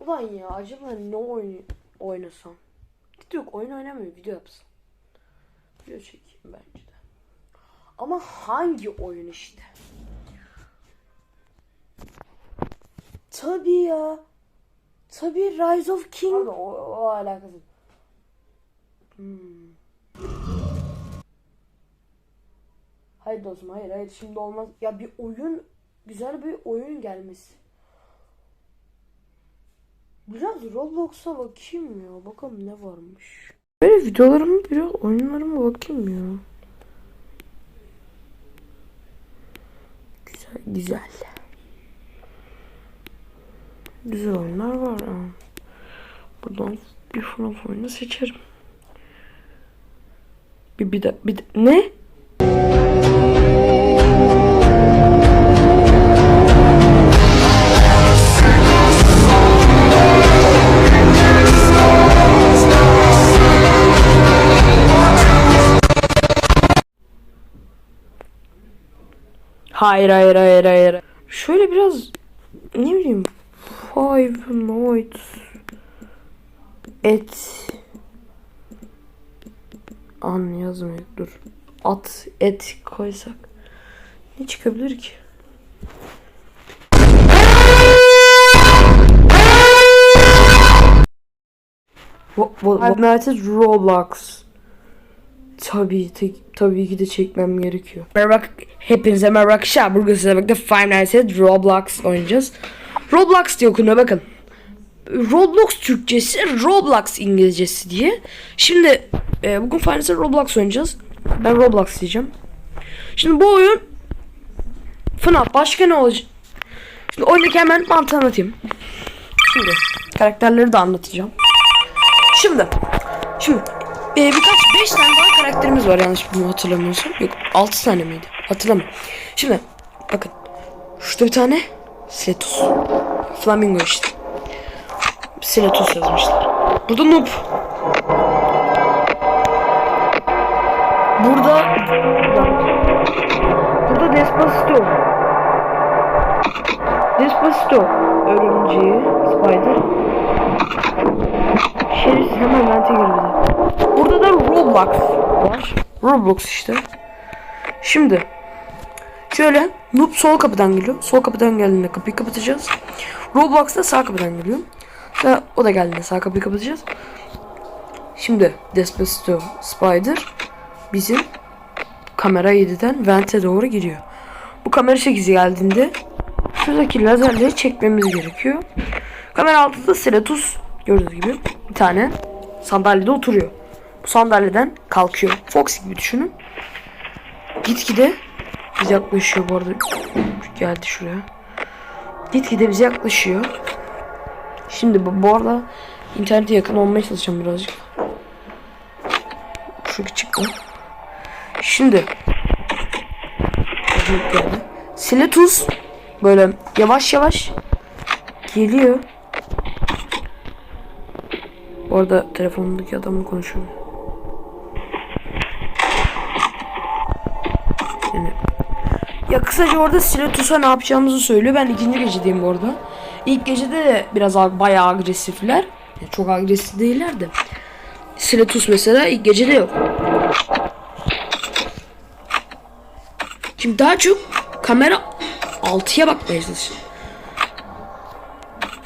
Ulan ya acaba ne oyun oynasam? Yok oyun oynamıyor video yapsam. Video çekeyim bence de. Ama hangi oyun işte? Tabii ya. Tabii Rise of King. Abi, o, o alakası. Hmm. Hayır dostum hayır hayır şimdi olmaz. Ya bir oyun güzel bir oyun gelmesi. Biraz Roblox'a bakayım ya. Bakalım ne varmış. Böyle videolarımı biraz oyunlarıma bakayım ya. Güzel güzel. Güzel oyunlar var ha. Buradan bir FNAF oyunu seçerim. Bir bir de bir de, ne? Hayır hayır hayır hayır. Şöyle biraz ne bileyim Five Nights et an yazmıyor dur at et koysak ne çıkabilir ki? Wo- wo- Five Nights at Roblox. Tabii tabii ki de çekmem gerekiyor. Merhaba hepinize merhaba arkadaşlar. Bugün sizlerle birlikte Five Nights at Roblox oynayacağız. Roblox diye okunuyor bakın. Roblox Türkçesi, Roblox İngilizcesi diye. Şimdi e, bugün Five Nights at Roblox oynayacağız. Ben Roblox diyeceğim. Şimdi bu oyun FNAF başka ne olacak? Şimdi oyundaki hemen mantığı anlatayım. Şimdi karakterleri de anlatacağım. Şimdi Şimdi e, birkaç 5 tane daha karakterimiz var yanlış bunu hatırlamıyorsam. Yok 6 tane miydi? Hatırlamıyorum. Şimdi bakın. Şurada bir tane Sletus. Flamingo işte. Sletus yazmışlar. Burada Noob. Burada Burada Despacito. Despacito. Örümceği. Spider. Şerif hemen vente girdi. Da Roblox var. Roblox işte. Şimdi şöyle Noob sol kapıdan geliyor. Sol kapıdan geldiğinde kapıyı kapatacağız. Roblox da sağ kapıdan geliyor. Ve o da geldiğinde sağ kapıyı kapatacağız. Şimdi Despacito Spider bizim kamera 7'den vente doğru giriyor. Bu kamera 8'i geldiğinde şuradaki lazerleri çekmemiz gerekiyor. Kamera 6'da Seratus gördüğünüz gibi bir tane sandalyede oturuyor. Bu sandalyeden kalkıyor. Fox gibi düşünün. Gitgide bize yaklaşıyor bu arada. Geldi şuraya. Gitgide bize yaklaşıyor. Şimdi bu, bu arada internete yakın olmaya çalışacağım birazcık. Şu çıktı. Şimdi. Siletus böyle yavaş yavaş geliyor. Orada telefonundaki adamla konuşuyor. Yani ya kısaca orada Siletus'a ne yapacağımızı söylüyor. Ben ikinci gecedeyim bu arada. İlk gecede de biraz bayağı agresifler. Yani çok agresif değiller de. Siletus mesela ilk gecede yok. Şimdi daha çok kamera 6'ya bakmaya çalışıyorum.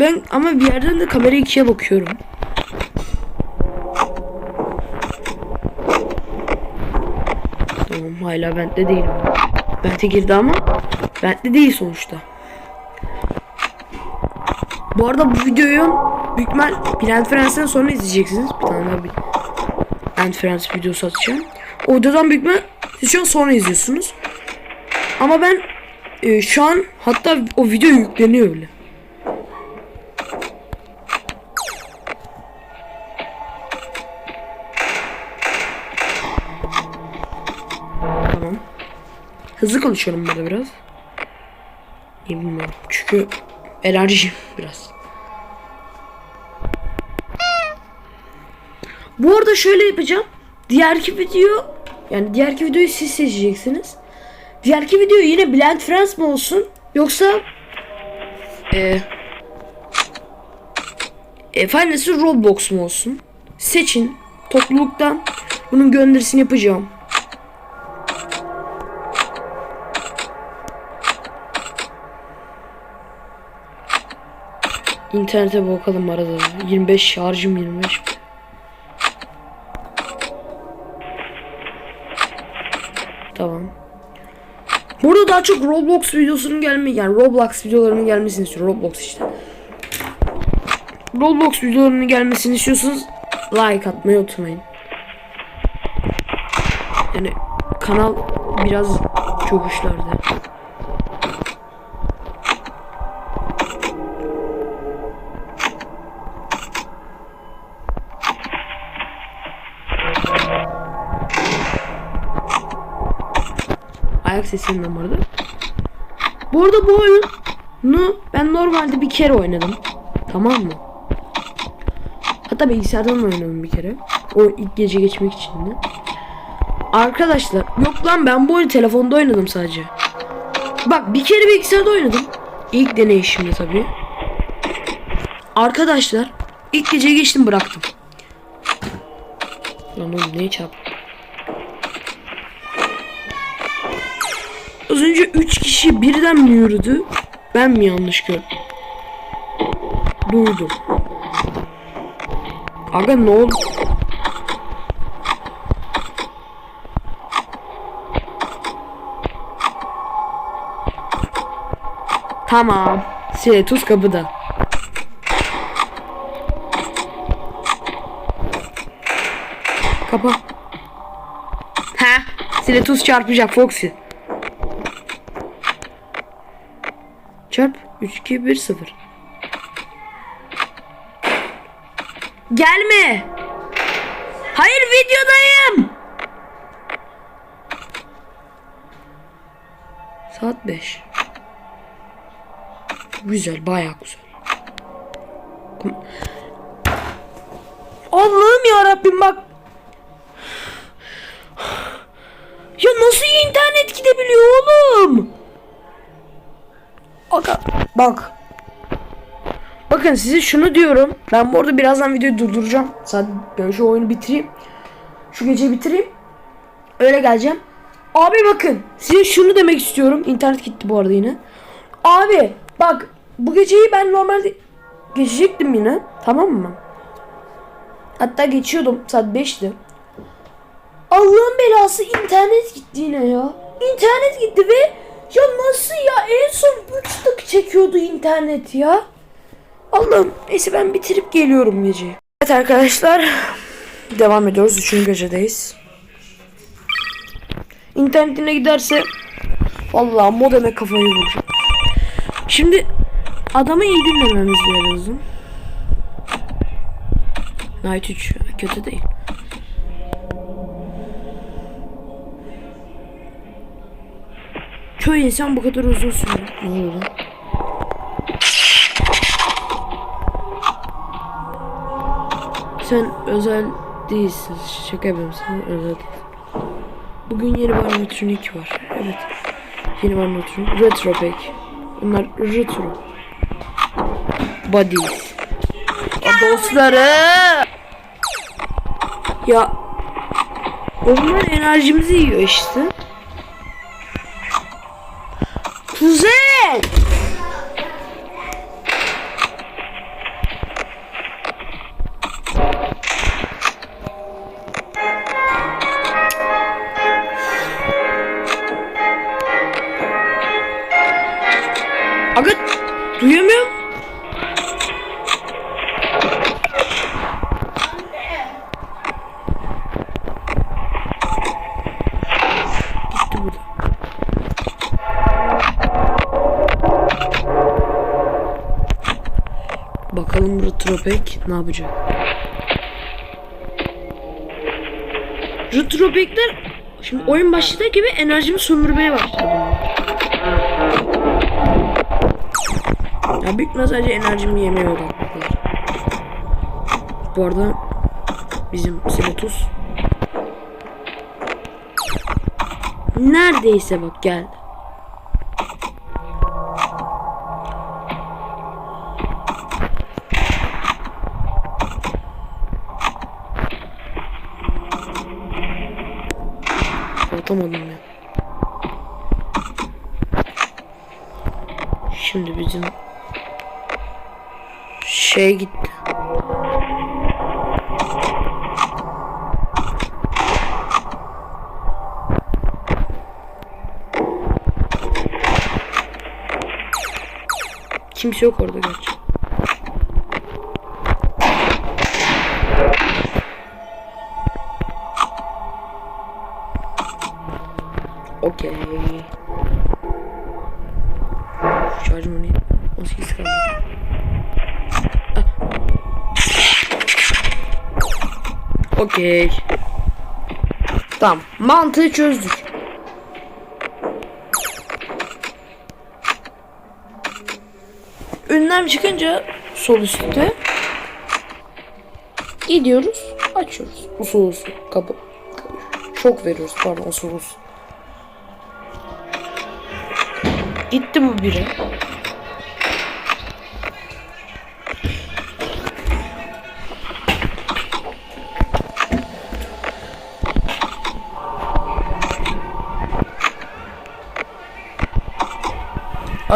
Ben ama bir yerden de kamera 2'ye bakıyorum. Tamam hala bende değilim. Bente girdi ama bende değil sonuçta. Bu arada bu videoyu büyük ihtimal bir End Friends'ten sonra izleyeceksiniz. Bir tane daha bir End Friends videosu atacağım. O videodan büyük siz şu an sonra izliyorsunuz. Ama ben e, şu an hatta o video yükleniyor bile. Hızlı konuşuyorum burada biraz. Niye bilmiyorum. Çünkü enerjim biraz. Bu arada şöyle yapacağım. Diğerki video yani diğerki videoyu siz seçeceksiniz. Diğerki video yine Blend Friends mi olsun yoksa e, Efendisi Roblox mu olsun? Seçin. Topluluktan bunun gönderisini yapacağım. İnternete bakalım arada. 25 şarjım 25. Tamam. Burada daha çok Roblox videosunun gelmeyi yani Roblox videolarının gelmesini istiyorum. Roblox işte. Roblox videolarının gelmesini istiyorsanız like atmayı unutmayın. Yani kanal biraz çöküşlerde. Ayak sesinden bu arada. Bu arada bu oyunu ben normalde bir kere oynadım. Tamam mı? Hatta bilgisayardan da oynadım bir kere. O ilk gece geçmek için de. Arkadaşlar yok lan ben bu oyunu telefonda oynadım sadece. Bak bir kere bilgisayarda oynadım. İlk deneyişimde tabii. Arkadaşlar ilk gece geçtim bıraktım. Lan oğlum neye çarptım? Az önce 3 kişi birden mi yürüdü? Ben mi yanlış gördüm? Duydum. Aga ne oldu? Tamam. Şey tuz kapıda. Kapa. Ha? Sile tuz çarpacak Foxy. Çarp 3 2 1 0. Gelme. Hayır videodayım. Saat 5. Güzel, bayağı güzel. Allah'ım ya Rabbim bak. Ya nasıl internet gidebiliyor oğlum? Aga, bak. Bakın size şunu diyorum. Ben bu arada birazdan videoyu durduracağım. Zaten ben şu oyunu bitireyim. Şu geceyi bitireyim. Öyle geleceğim. Abi bakın. Size şunu demek istiyorum. İnternet gitti bu arada yine. Abi bak. Bu geceyi ben normalde geçecektim yine. Tamam mı? Hatta geçiyordum. Saat 5'ti. Allah'ın belası internet gitti yine ya. İnternet gitti ve ya nasıl ya en son 3 dakika çekiyordu internet ya. Allah'ım neyse ben bitirip geliyorum geceyi. Evet arkadaşlar devam ediyoruz. Üçüncü gecedeyiz. İnternetine giderse vallahi modeme kafayı vuracak. Şimdi adamı iyi dinlememiz lazım. Night 3 kötü değil. Köy insan bu kadar uzun sürüyor. Ne? Sen özel değilsin. Şaka yapıyorum sen özel değilsin. Bugün yeni bir animatronik var. Evet. Yeni bir animatronik. Retro pack. Bunlar retro. Buddies. Ya dostları. Ya. Onlar enerjimizi yiyor işte. Kuzen. Aga duyamıyorum. Retropek ne yapacak? Retropekler şimdi oyun başladığı gibi enerjimi sömürmeye başladı. Ya büyük sadece enerjimi yemeye odaklılar. Bu arada bizim Siletus neredeyse bak geldi. Şey gitti. Kimse yok orada gerçi. Okey. Tamam. Mantığı çözdük. Ünlem çıkınca sol üstte gidiyoruz, açıyoruz. Usul usul kapı. Şok veriyoruz pardon usul. Gitti bu biri.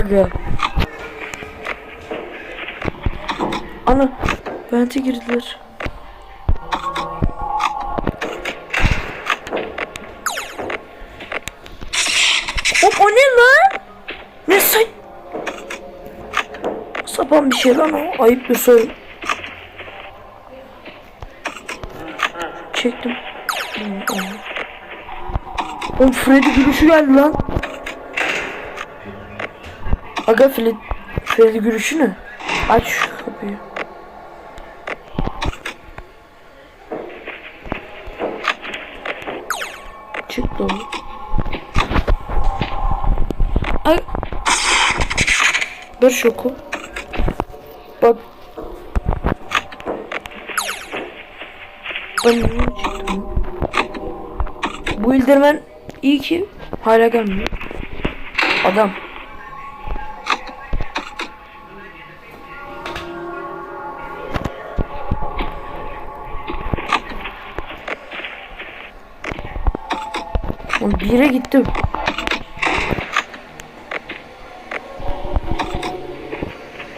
Aga. Ana. Vente girdiler. Hop o ne lan? Ne say... Sapan bir şey lan o. Ayıp bir soru. Çektim. Oğlum Freddy gülüşü geldi lan. Aga Freddy, Freddy gülüşü ne? Aç şu kapıyı. Çıktı oğlum. Ay. Ver şoku. Bak. Ben niye? Bu ildirmen iyi ki hala gelmiyor. Adam. Yere gittim.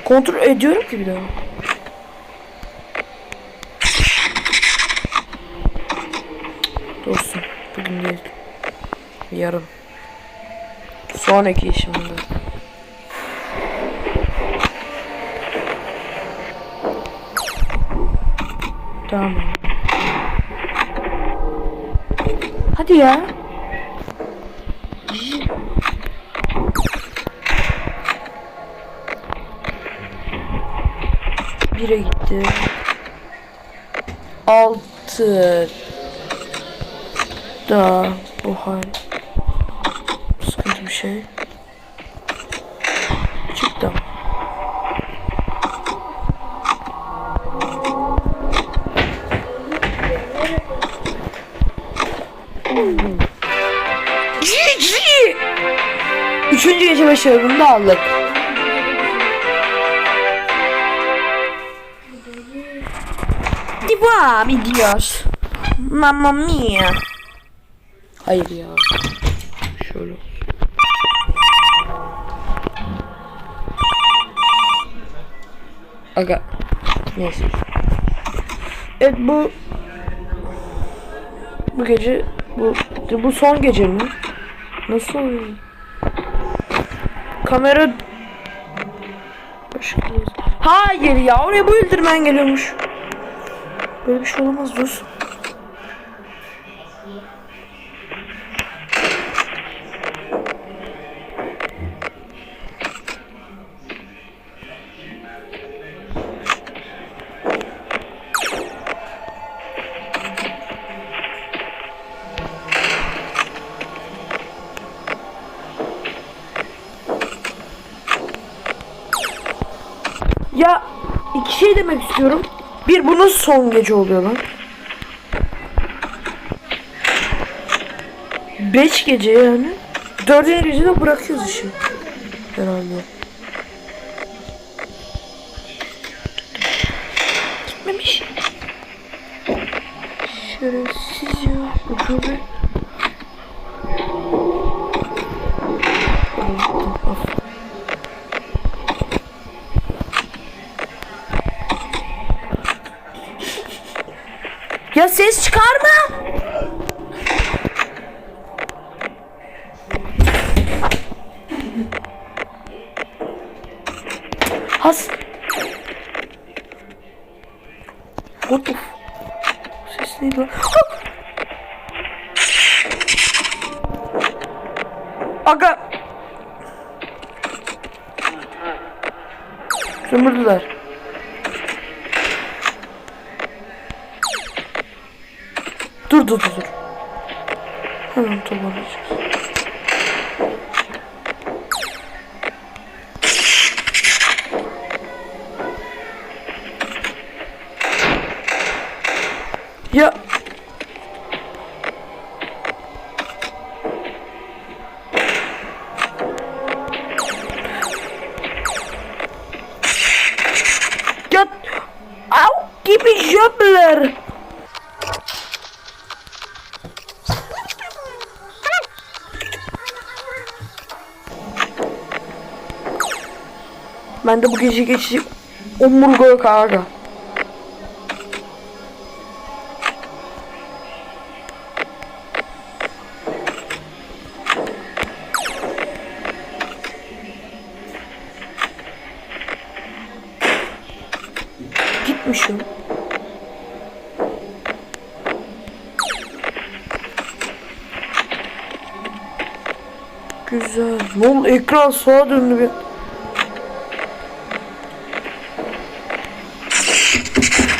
Kontrol ediyorum ki bir daha. Dostum bugün değil. Yarın. Sonraki işimde. Tamam. Hadi ya. Bire gitti. Altı. Da bu hal. Sıkıntı bir şey. Çıktı. GG! Üçüncü gece başarımını da aldık. Devam ediyoruz. Mamma mia. Hayır ya. Şöyle. Aga. Neyse. Evet bu bu gece bu bu son gece mi? Nasıl oluyor? Kamera Hayır ya oraya bu ildirmen geliyormuş. Böyle bir şey olamaz dur. Ya iki şey demek istiyorum. Bir bunun son gece oluyor lan. Beş gece yani. Dördüncü gecede bırakıyoruz işi. Herhalde. Ya ses çıkarma. Has. What the Ses neydi! Aga. Sömürdüler. Dur dur dur. Hemen toparlayacağız. Ben de bu gece geçecek omurga aga. Gitmişim. Güzel. Ne oldu? Ekran sağa döndü bir.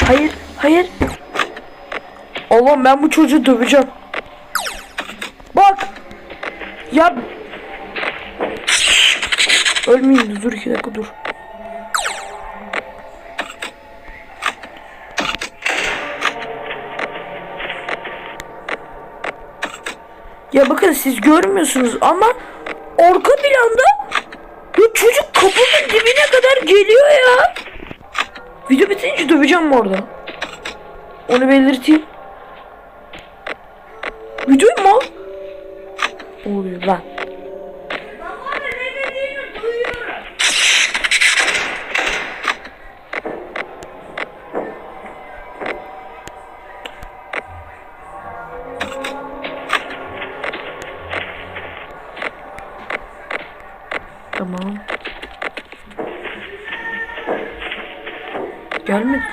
Hayır, hayır. Allah'ım ben bu çocuğu döveceğim. Bak. Ya. Ölmeyeyim dur iki dakika dur. Ya bakın siz görmüyorsunuz ama arka planda ya çocuk kapının dibine kadar geliyor ya. Video bitince döveceğim bu arada. Onu belirteyim. Videoyu mu? Oluyor lan?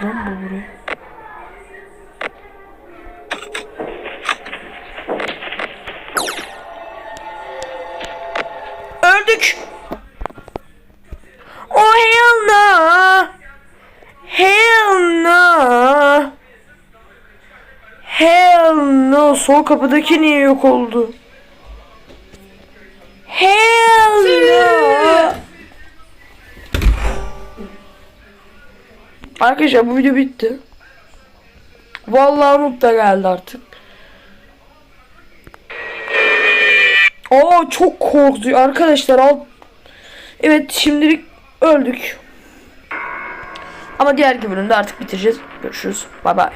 Lan bu buraya. Öldük. Oh hell no. Hell no. Hell no. Sol kapıdaki niye yok oldu? Arkadaşlar bu video bitti. Vallahi da geldi artık. Aa çok korktu arkadaşlar al. Evet şimdilik öldük. Ama diğer bölümde artık bitireceğiz. Görüşürüz. Bay bay.